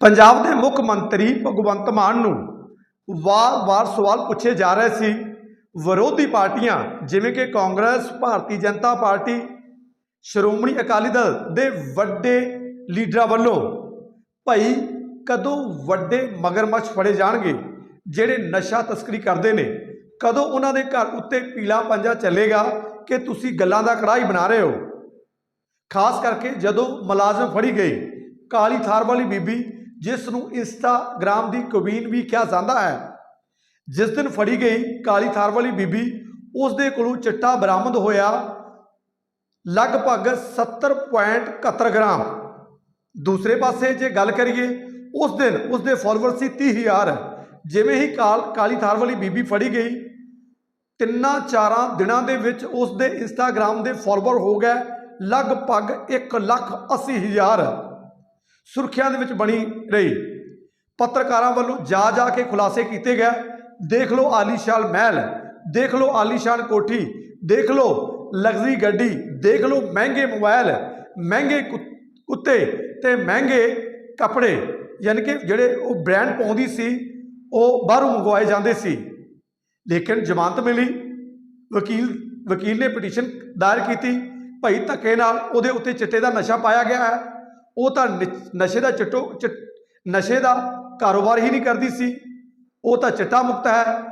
ਪੰਜਾਬ ਦੇ ਮੁੱਖ ਮੰਤਰੀ ਭਗਵੰਤ ਮਾਨ ਨੂੰ ਵਾਰ-ਵਾਰ ਸਵਾਲ ਪੁੱਛੇ ਜਾ ਰਹੇ ਸੀ। ਵਿਰੋਧੀ ਪਾਰਟੀਆਂ, ਜਿਵੇਂ ਕਿ ਕਾਂਗਰਸ, ਭਾਰਤੀ ਜਨਤਾ ਪਾਰਟੀ, ਸ਼੍ਰੋਮਣੀ ਅਕਾਲੀ ਦਲ ਦੇ ਵੱਡੇ ਲੀਡਰਾਂ ਵੱਲੋਂ, ਭਾਈ ਕਦੋਂ ਵੱਡੇ ਮਗਰਮੱਛ ਫੜੇ ਜਾਣਗੇ, ਜਿਹੜੇ ਨਸ਼ਾ ਤਸਕਰੀ ਕਰਦੇ ਨੇ? ਕਦੋਂ ਉਹਨਾਂ ਦੇ ਘਰ ਉੱਤੇ ਪੀਲਾ ਪੰਜਾ ਚੱਲੇਗਾ? ਕਿ ਤੁਸੀਂ ਗੱਲਾਂ ਦਾ ਕੜਾਈ ਬਣਾ ਰਹੇ ਹੋ? ਖਾਸ ਕਰਕੇ ਜਦੋਂ ਮੁਲਾਜ਼ਮ ਫੜੀ ਗਈ, ਕਾਲੀ ਥਾਰ ਵਾਲੀ ਬੀਬੀ ਜਿਸ ਨੂੰ ਇੰਸਟਾਗ੍ਰਾਮ ਦੀ ਕਵੀਨ ਵੀ ਕਿਹਾ ਜਾਂਦਾ ਹੈ। ਜਿਸ ਦਿਨ ਫੜੀ ਗਈ ਕਾਲੀ ਥਾਰ ਵਾਲੀ ਬੀਬੀ, ਉਸ ਦੇ ਕੋਲੋਂ ਚਿੱਟਾ ਬਰਾਮਦ ਹੋਇਆ ਲਗਭਗ 70.71 ਗ੍ਰਾਮ। ਦੂਸਰੇ ਪਾਸੇ ਜੇ ਗੱਲ ਕਰੀਏ, ਉਸ ਦਿਨ ਉਸ ਦੇ ਫਾਲੋਅਰ ਸੀ 30000 ਜਿਵੇਂ ਹੀ ਕਾਲ, ਕਾਲੀ ਥਾਰ ਵਾਲੀ ਬੀਬੀ ਫੜੀ ਗਈ, ਤਿੰਨਾਂ ਚਾਰਾਂ ਦਿਨਾਂ ਦੇ ਵਿੱਚ ਉਸ ਦੇ ਇੰਸਟਾਗ੍ਰਾਮ ਦੇ ਫਾਲੋਅਰ ਹੋ ਗਏ ਲਗਭਗ 1 ਲੱਖ 80 ਹਜ਼ਾਰ। ਸੁਰਖੀਆਂ ਦੇ ਵਿੱਚ ਬਣੀ ਰਹੀ। ਪੱਤਰਕਾਰਾਂ ਵੱਲੋਂ ਜਾ ਜਾ ਕੇ ਖੁਲਾਸੇ ਕੀਤੇ ਗਏ। ਦੇਖ ਲਓ ਆਲੀਸ਼ਾਨ ਮਹਿਲ, ਦੇਖ ਲਓ ਆਲੀਸ਼ਾਨ ਕੋਠੀ, ਦੇਖ ਲਓ ਲਗਜ਼ਰੀ ਗੱਡੀ, ਦੇਖ ਲਓ ਮਹਿੰਗੇ ਮੋਬਾਈਲ ਮਹਿੰਗੇ ਕੁ- ਕੁੱਤੇ ਤੇ ਮਹਿੰਗੇ ਕੱਪੜੇ। ਯਾਨੀ ਕਿ ਜਿਹੜੇ ਉਹ ਬ੍ਰਾਂਡ ਪਾਉਂਦੀ ਸੀ, ਉਹ ਬਾਹਰੋਂ ਮੰਗਵਾਏ ਜਾਂਦੇ ਸੀ। ਲੇਕਿਨ ਜ਼ਮਾਨਤ ਮਿਲੀ। ਵਕੀਲ ਵਕੀਲ ਨੇ ਪਟੀਸ਼ਨ ਦਾਇਰ ਕੀਤੀ। ਭਾਈ ਧੱਕੇ ਨਾਲ ਉਹਦੇ ਉੱਤੇ ਚਿੱਟੇ ਦਾ ਨਸ਼ਾ ਪਾਇਆ ਗਿਆ ਹੈ। ਉਹ ਤਾਂ ਨਿ- ਨਸ਼ੇ ਦਾ ਚਿੱਟੋ ਚਿ- ਨਸ਼ੇ ਦਾ ਕਾਰੋਬਾਰ ਹੀ ਨਹੀਂ ਕਰਦੀ ਸੀ। ਉਹ ਤਾਂ ਚਿੱਟਾ ਮੁਕਤ ਹੈ।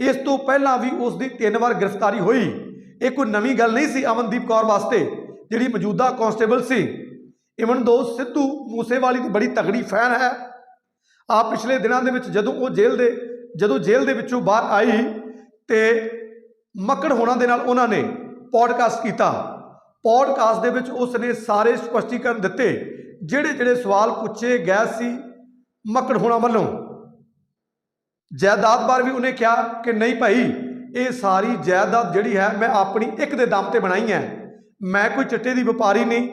ਇਸ ਤੋਂ ਪਹਿਲਾਂ ਵੀ ਉਸ ਦੀ ਤਿੰਨ ਵਾਰ ਗ੍ਰਿਫਤਾਰੀ ਹੋਈ। ਇਹ ਕੋਈ ਨਵੀਂ ਗੱਲ ਨਹੀਂ ਸੀ ਅਮਨਦੀਪ ਕੌਰ ਵਾਸਤੇ, ਜਿਹੜੀ ਮੌਜੂਦਾ ਕਾਂਸਟੇਬਲ ਸੀ। ਇਵਨ ਦੋ, ਸਿੱਧੂ ਮੂਸੇਵਾਲੀ ਦੀ ਬੜੀ ਤਗੜੀ ਫੈਨ ਹੈ। ਆ ਪਿਛਲੇ ਦਿਨਾਂ ਦੇ ਵਿੱਚ ਜਦੋਂ ਉਹ ਜੇਲ੍ਹ ਦੇ, ਜਦੋਂ ਜੇਲ੍ਹ ਦੇ ਵਿੱਚੋਂ ਬਾਹਰ ਆਈ ਤੇ ਮੱਕੜ ਹੋਣਾ ਦੇ ਨਾਲ ਉਹਨਾਂ ਨੇ ਪੋਡਕਾਸਟ ਕੀਤਾ। ਪੋਡਕਾਸਟ ਦੇ ਵਿੱਚ ਉਸ ਨੇ ਸਾਰੇ ਸਪਸ਼ਟੀਕਰਨ ਦਿੱਤੇ। ਜਿਹੜੇ ਜਿਹੜੇ ਸਵਾਲ ਪੁੱਛੇ ਗਏ ਸੀ ਮੱਕੜ ਹੋਣਾ ਵੱਲੋਂ। ਜਾਇਦਾਦ ਬਾਰੇ ਵੀ ਉਹਨੇ ਕਿਹਾ ਕਿ ਨਹੀਂ ਭਾਈ, ਇਹ ਸਾਰੀ ਜਾਇਦਾਦ ਜਿਹੜੀ ਹੈ ਮੈਂ ਆਪਣੀ ਇੱਕ ਦੇ ਦਮ ਤੇ ਬਣਾਈ ਹੈ। ਮੈਂ ਕੋਈ ਚਿੱਟੇ ਦੀ ਵਪਾਰੀ ਨਹੀਂ,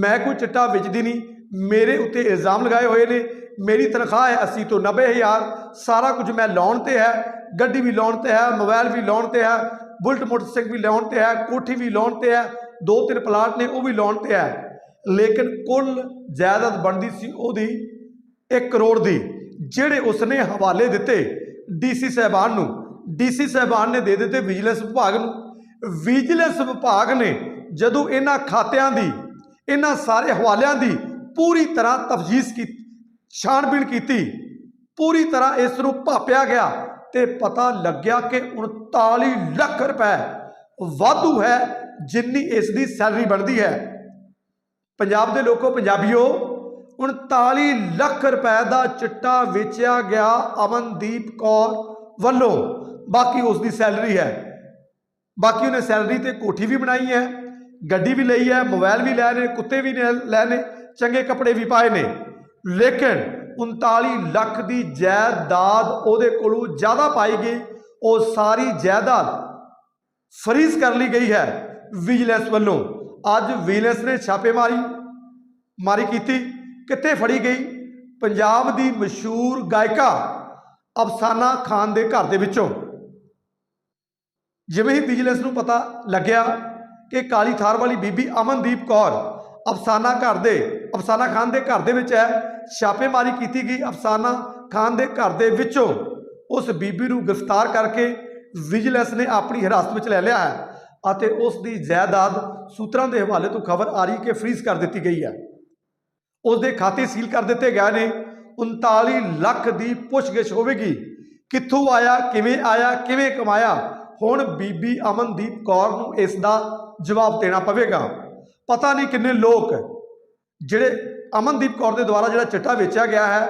ਮੈਂ ਕੋਈ ਚਿੱਟਾ ਵੇਚਦੀ ਨਹੀਂ। ਮੇਰੇ ਉੱਤੇ ਇਲਜ਼ਾਮ ਲਗਾਏ ਹੋਏ ਨੇ। ਮੇਰੀ ਤਨਖਾਹ ਹੈ 80 ਤੋਂ 90000 ਸਾਰਾ ਕੁਝ ਮੈਂ ਲਾਉਣ ਤੇ ਹੈ। ਗੱਡੀ ਵੀ ਲਾਉਣ ਤੇ ਹੈ, ਮੋਬਾਈਲ ਵੀ ਲਾਉਣ ਤੇ ਹੈ, ਬੁਲਟ ਮੋਟਰਸਾਈਕਲ ਵੀ ਲਾਉਣ ਤੇ ਹੈ, ਕੋਠੀ ਵੀ ਲਾਉਣ ਤੇ ਹੈ, ਦੋ ਤਿੰਨ ਪਲਾਟ ਨੇ, ਉਹ ਵੀ ਲਾਉਣ ਤੇ ਹੈ। ਲੇਕਿਨ ਕੁੱਲ ਜਾਇਦਾਦ ਬਣਦੀ ਸੀ ਉਹਦੀ 1 ਕਰੋੜ ਦੀ, ਜਿਹੜੇ ਉਸਨੇ ਹਵਾਲੇ ਦਿੱਤੇ ਡੀਸੀ ਸਾਹਿਬਾਨ ਨੂੰ। ਡੀਸੀ ਸਾਹਿਬਾਨ ਨੇ ਦੇ ਦਿੱਤੇ ਵਿਜੀਲੈਂਸ ਵਿਭਾਗ ਨੂੰ। ਵਿਜੀਲੈਂਸ ਵਿਭਾਗ ਨੇ ਜਦੋਂ ਇਹਨਾਂ ਖਾਤਿਆਂ ਦੀ, ਇਹਨਾਂ ਸਾਰੇ ਹਵਾਲਿਆਂ ਦੀ ਪੂਰੀ ਤਰ੍ਹਾਂ ਤਫਜੀਸ਼ ਕੀਤੀ, ਛਾਣਬੀਣ ਕੀਤੀ, ਪੂਰੀ ਤਰ੍ਹਾਂ ਇਸ ਨੂੰ ਭਾਪਿਆ ਗਿਆ ਤੇ ਪਤਾ ਲੱਗਿਆ ਕਿ 39 ਲੱਖ ਰੁਪਏ ਵਾਧੂ ਹੈ ਜਿੰਨੀ ਇਸ ਦੀ ਸੈਲਰੀ ਬਣਦੀ ਹੈ। ਪੰਜਾਬ ਦੇ ਲੋਕੋ, ਪੰਜਾਬੀਓ 39 ਲੱਖ ਰੁਪਏ ਦਾ ਚਿੱਟਾ ਵੇਚਿਆ ਗਿਆ ਅਮਨਦੀਪ ਕੌਰ ਵੱਲੋਂ। ਬਾਕੀ ਉਸ ਦੀ ਸੈਲਰੀ ਹੈ। ਬਾਕੀ ਉਹਨੇ ਸੈਲਰੀ ਤੇ ਕੋਠੀ ਵੀ ਬਣਾਈ ਹੈ, ਗੱਡੀ ਵੀ ਲਈ ਹੈ, ਮੋਬਾਈਲ ਵੀ ਲੈ ਨੇ ਕੁੱਤੇ ਵੀ ਲੈ ਨੇ, ਚੰਗੇ ਕੱਪੜੇ ਵੀ ਪਾਏ ਨੇ। ਲੇਕਿਨ 39 ਲੱਖ ਦੀ ਜਾਇਦਾਦ ਉਹਦੇ ਕੋਲੋਂ ਜ਼ਿਆਦਾ ਪਾਈ ਗਈ। ਉਹ ਸਾਰੀ ਜਾਇਦਾਦ ਫਰੀਜ਼ ਕਰ ਲਈ ਗਈ ਹੈ ਵਿਜੀਲੈਂਸ ਵੱਲੋਂ। ਅੱਜ ਵਿਜੀਲੈਂਸ ਨੇ ਛਾਪੇਮਾਰੀ ਮਾਰੀ ਕੀਤੀ, ਕਿੱਥੇ ਫੜੀ ਗਈ? ਪੰਜਾਬ ਦੀ ਮਸ਼ਹੂਰ ਗਾਇਕਾ ਅਫਸਾਨਾ ਖਾਨ ਦੇ ਘਰ ਦੇ ਵਿੱਚੋਂ। ਜਿਵੇਂ ਹੀ ਵਿਜੀਲੈਂਸ ਨੂੰ ਪਤਾ ਲੱਗਿਆ ਕਿ ਕਾਲੀ ਥਾਰ ਵਾਲੀ ਬੀਬੀ ਅਮਨਦੀਪ ਕੌਰ ਅਫਸਾਨਾ ਘਰ ਦੇ, ਅਫਸਾਨਾ ਖਾਨ ਦੇ ਘਰ ਦੇ ਵਿੱਚ ਹੈ ਛਾਪੇਮਾਰੀ ਕੀਤੀ ਗਈ ਅਫਸਾਨਾ ਖਾਨ ਦੇ ਘਰ ਦੇ ਵਿੱਚੋਂ। ਉਸ ਬੀਬੀ ਨੂੰ ਗ੍ਰਿਫਤਾਰ ਕਰਕੇ ਵਿਜੀਲੈਂਸ ਨੇ ਆਪਣੀ ਹਿਰਾਸਤ ਵਿੱਚ ਲੈ ਲਿਆ ਹੈ। ਅਤੇ ਉਸ ਦੀ ਜਾਇਦਾਦ ਸੂਤਰਾਂ ਦੇ ਹਵਾਲੇ ਤੋਂ ਖਬਰ ਆ ਰਹੀ ਕਿ ਫ੍ਰੀਜ਼ ਕਰ ਦਿੱਤੀ ਗਈ ਹੈ। ਉਸ ਦੇ ਖਾਤੇ ਸੀਲ ਕਰ ਦਿੱਤੇ ਗਏ ਨੇ। 39 ਲੱਖ ਦੀ ਪੁੱਛਗਿੱਛ ਹੋਵੇਗੀ। ਕਿੱਥੋਂ ਆਇਆ, ਕਿਵੇਂ ਆਇਆ, ਕਿਵੇਂ ਕਮਾਇਆ? ਹੁਣ ਬੀਬੀ ਅਮਨਦੀਪ ਕੌਰ ਨੂੰ ਇਸ ਦਾ ਜਵਾਬ ਦੇਣਾ ਪਵੇਗਾ। ਪਤਾ ਨਹੀਂ ਕਿੰਨੇ ਲੋਕ, ਜਿਹੜੇ ਅਮਨਦੀਪ ਕੌਰ ਦੇ ਦੁਆਰਾ ਜਿਹੜਾ ਚਿੱਟਾ ਵੇਚਿਆ ਗਿਆ ਹੈ,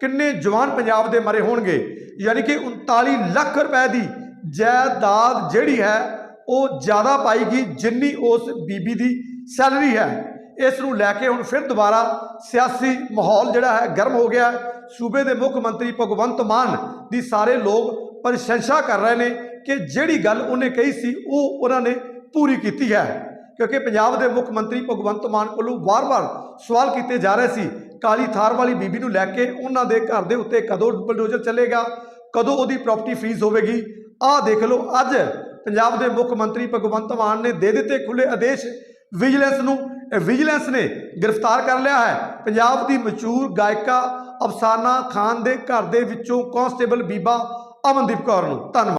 ਕਿੰਨੇ ਜਵਾਨ ਪੰਜਾਬ ਦੇ ਮਰੇ ਹੋਣਗੇ। ਯਾਨੀ ਕਿ 39 ਲੱਖ ਰੁਪਏ ਦੀ ਜਾਇਦਾਦ ਜਿਹੜੀ ਹੈ ਉਹ ਜ਼ਿਆਦਾ ਪਾਈਗੀ ਜਿੰਨੀ ਉਸ ਬੀਬੀ ਦੀ ਸੈਲਰੀ ਹੈ। ਇਸ ਨੂੰ ਲੈ ਕੇ ਹੁਣ ਫਿਰ ਦੁਬਾਰਾ ਸਿਆਸੀ ਮਾਹੌਲ ਜਿਹੜਾ ਹੈ ਗਰਮ ਹੋ ਗਿਆ ਸੂਬੇ ਦੇ ਮੁੱਖ ਮੰਤਰੀ ਭਗਵੰਤ ਮਾਨ ਦੀ ਸਾਰੇ ਲੋਕ ਪ੍ਰਸ਼ੰਸਾ ਕਰ ਰਹੇ ਨੇ ਕਿ ਜਿਹੜੀ ਗੱਲ ਉਹਨੇ ਕਹੀ ਸੀ, ਉਹ ਉਹਨਾਂ ਨੇ ਪੂਰੀ ਕੀਤੀ ਹੈ। ਕਿਉਂਕਿ ਪੰਜਾਬ ਦੇ ਮੁੱਖ ਮੰਤਰੀ ਭਗਵੰਤ ਮਾਨ ਕੋਲੋਂ ਵਾਰ-ਵਾਰ ਸਵਾਲ ਕੀਤੇ ਜਾ ਰਹੇ ਸੀ, ਕਾਲੀ ਥਾਰ ਵਾਲੀ ਬੀਬੀ ਨੂੰ ਲੈ ਕੇ ਉਹਨਾਂ ਦੇ ਘਰ ਦੇ ਉੱਤੇ ਕਦੋਂ ਬਲਡੋਜ਼ਰ ਚੱਲੇਗਾ, ਕਦੋਂ ਉਹਦੀ ਪ੍ਰਾਪਰਟੀ ਫ੍ਰੀਜ਼ ਹੋਵੇਗੀ। ਆਹ ਦੇਖ ਲਓ ਅੱਜ ਪੰਜਾਬ ਦੇ ਮੁੱਖ ਮੰਤਰੀ ਭਗਵੰਤ ਮਾਨ ਨੇ ਦੇ ਦਿੱਤੇ ਖੁੱਲੇ ਆਦੇਸ਼। ਵਿਜੀਲੈਂਸ ਨੂੰ ਵਿਜੀਲੈਂਸ ਨੇ ਗ੍ਰਿਫਤਾਰ ਕਰ ਲਿਆ ਹੈ। ਪੰਜਾਬ ਦੀ ਮਸ਼ਹੂਰ ਗਾਇਕਾ ਅਫਸਾਨਾ ਖਾਨ ਦੇ ਘਰ ਦੇ ਵਿੱਚੋਂ ਕਾਂਸਟੇਬਲ ਬੀਬਾ ਅਮਨਦੀਪ ਕੌਰ ਨੂੰ। ਧੰਨਵਾਦ।